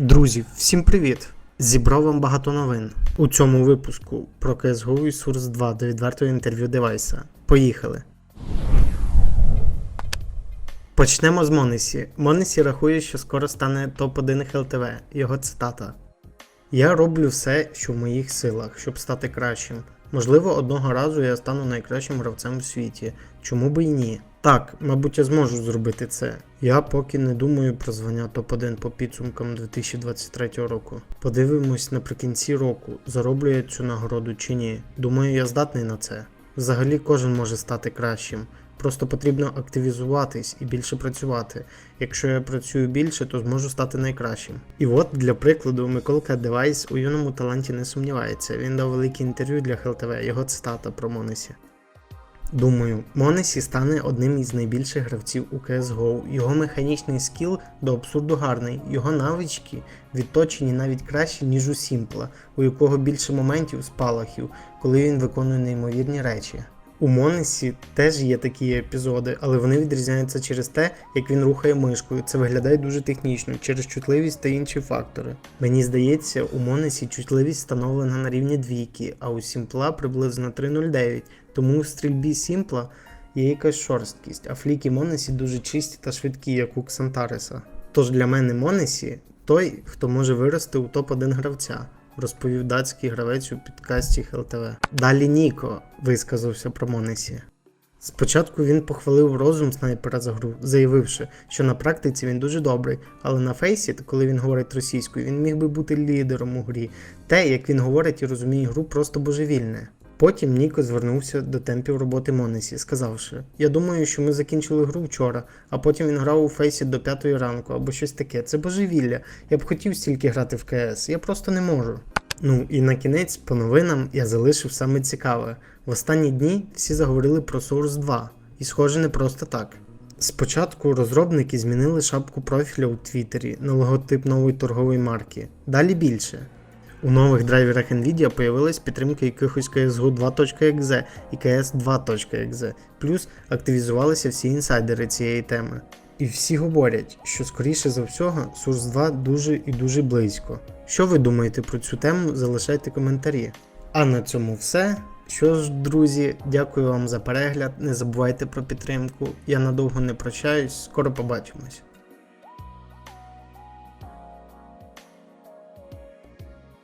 Друзі, всім привіт! Зібрав вам багато новин. У цьому випуску про CSGO і Source 2 до відвертого інтерв'ю девайса. Поїхали! Почнемо з Монесі. Монесі рахує, що скоро стане топ-1 ХЛТВ. Його цитата. Я роблю все, що в моїх силах, щоб стати кращим. Можливо, одного разу я стану найкращим гравцем у світі. Чому би і ні? Так, мабуть, я зможу зробити це. Я поки не думаю про звання топ-1 по підсумкам 2023 року. Подивимось наприкінці року, зароблю я цю нагороду чи ні. Думаю, я здатний на це. Взагалі кожен може стати кращим. Просто потрібно активізуватись і більше працювати. Якщо я працюю більше, то зможу стати найкращим. І от для прикладу, Миколка Девайс у юному таланті не сумнівається. Він дав велике інтерв'ю для ХЛТВ, його цитата про Монесі. Думаю, Монесі стане одним із найбільших гравців у CSGO. Його механічний скіл до абсурду гарний, його навички відточені навіть краще, ніж у Сімпла, у якого більше моментів спалахів, коли він виконує неймовірні речі. У Монесі теж є такі епізоди, але вони відрізняються через те, як він рухає мишкою. Це виглядає дуже технічно, через чутливість та інші фактори. Мені здається, у Монесі чутливість встановлена на рівні двійки, а у Сімпла приблизно 3.09, тому у стрільбі Сімпла є якась шорсткість, а фліки Монесі дуже чисті та швидкі, як у Ксантареса. Тож для мене Монесі той, хто може вирости у топ-1 гравця розповів датський гравець у підкасті ХЛТВ. Далі Ніко висказався про Монесі. Спочатку він похвалив розум снайпера за гру, заявивши, що на практиці він дуже добрий, але на фейсі, коли він говорить російською, він міг би бути лідером у грі. Те, як він говорить і розуміє гру, просто божевільне. Потім Ніко звернувся до темпів роботи Монесі, сказавши: Я думаю, що ми закінчили гру вчора, а потім він грав у фейсі до п'ятої ранку або щось таке. Це божевілля. Я б хотів стільки грати в КС, я просто не можу. Ну і на кінець, по новинам, я залишив саме цікаве. В останні дні всі заговорили про Source 2, і схоже не просто так. Спочатку розробники змінили шапку профіля у Твіттері на логотип нової торгової марки. Далі більше. У нових драйверах Nvidia появилась підтримка якихось CSGO 2.exe і CS 2.exe, плюс активізувалися всі інсайдери цієї теми. І всі говорять, що скоріше за всього Source 2 дуже і дуже близько. Що ви думаєте про цю тему, залишайте коментарі. А на цьому все. Що ж, друзі, дякую вам за перегляд. Не забувайте про підтримку. Я надовго не прощаюсь, скоро побачимось.